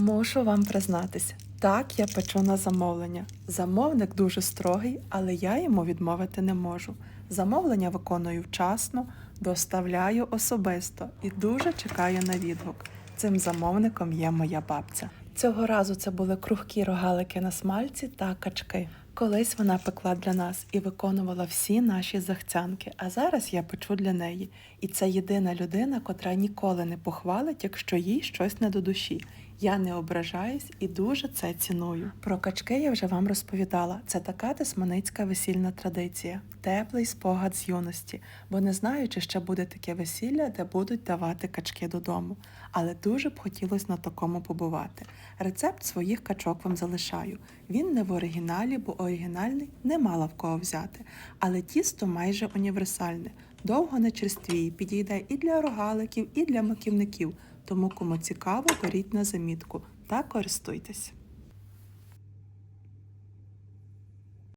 Мушу вам признатися, так я печу на замовлення. Замовник дуже строгий, але я йому відмовити не можу. Замовлення виконую вчасно, доставляю особисто і дуже чекаю на відгук. Цим замовником є моя бабця. Цього разу це були кругкі рогалики на смальці та качки. Колись вона пекла для нас і виконувала всі наші захцянки, а зараз я печу для неї. І це єдина людина, котра ніколи не похвалить, якщо їй щось не до душі. Я не ображаюсь і дуже це ціную. Про качки я вже вам розповідала. Це така тисманицька весільна традиція, теплий спогад з юності, бо не знаю, чи ще буде таке весілля, де будуть давати качки додому. Але дуже б хотілося на такому побувати. Рецепт своїх качок вам залишаю. Він не в оригіналі, бо оригінальний не мала в кого взяти. Але тісто майже універсальне, довго не черствіє, підійде і для рогаликів, і для маківників. Тому кому цікаво, беріть на замітку та користуйтесь.